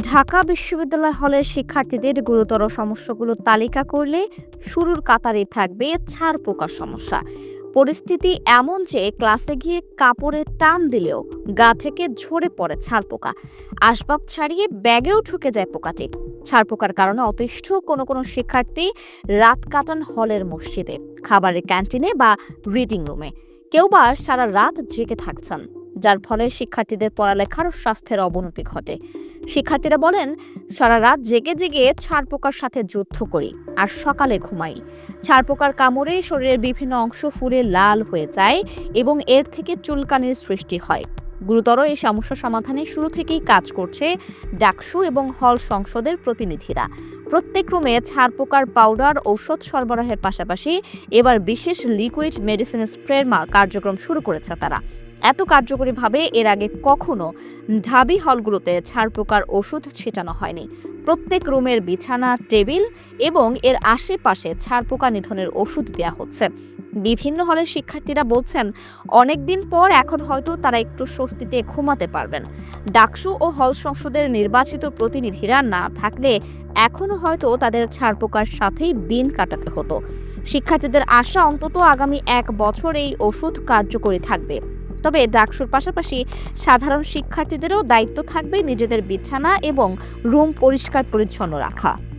ঢাকা বিশ্ববিদ্যালয় হলের শিক্ষার্থীদের গুরুতর সমস্যাগুলো তালিকা করলে শুরুর কাতারে থাকবে ছাড় পোকার সমস্যা। পরিস্থিতি এমন যে ক্লাসে গিয়ে কাপড়ে টান দিলেও গা থেকে ঝরে পড়ে ছাড় পোকা। আসবাব ছাড়িয়ে ব্যাগেও ঢুকে যায় পোকাটি। ছাড় পোকার কারণে অতিষ্ঠ কোনো কোনো শিক্ষার্থী রাত কাটান হলের মসজিদে, খাবারের ক্যান্টিনে বা রিডিং রুমে। কেউ বা সারা রাত জেগে থাকছেন, যার ফলে শিক্ষার্থীদের পড়ালেখার স্বাস্থ্যের অবনতি ঘটে। শিক্ষার্থীরা বলেন, সারা রাত জেগে জেগে ছাড় পোকার সাথে যুদ্ধ করি আর সকালে ঘুমাই। ছাড় পোকার কামড়ে শরীরের বিভিন্ন অংশ ফুলে লাল হয়ে যায় এবং এর থেকে চুলকানির সৃষ্টি হয়। গুরুতর এই সমস্যা সমাধানে শুরু থেকেই কাজ করছে ডাকসু এবং হল সংসদের প্রতিনিধিরা। প্রত্যেক রুমে ছাড় পোকার পাউডার, ঔষধ সরবরাহের পাশাপাশি এবার বিশেষ লিকুইড মেডিসিন স্প্রের কার্যক্রম শুরু করেছে তারা। এত কার্যকরীভাবে এর আগে কখনো ঢাবি হলগুলোতে ছাড় পোকার ওষুধ ছেটানো হয়নি। প্রত্যেক রুমের বিছানা, টেবিল এবং এর আশেপাশে ছাড় পোকা নিধনের ওষুধ দেওয়া হচ্ছে। বিভিন্ন হলের শিক্ষার্থীরা বলছেন অনেক দিন পর এখন হয়তো তারা একটু স্বস্তিতে ঘুমাতে পারবেন। ডাকসু ও হল সংসদের নির্বাচিত প্রতিনিধিরা না থাকলে এখনও হয়তো তাদের ছাড়পোকার সাথেই দিন কাটাতে হতো। শিক্ষার্থীদের আশা অন্তত আগামী এক বছর এই ওষুধ কার্যকরী থাকবে। তবে ডাকসুর পাশাপাশি সাধারণ শিক্ষার্থীদেরও দায়িত্ব থাকবে নিজেদের বিছানা এবং রুম পরিষ্কার পরিচ্ছন্ন রাখা।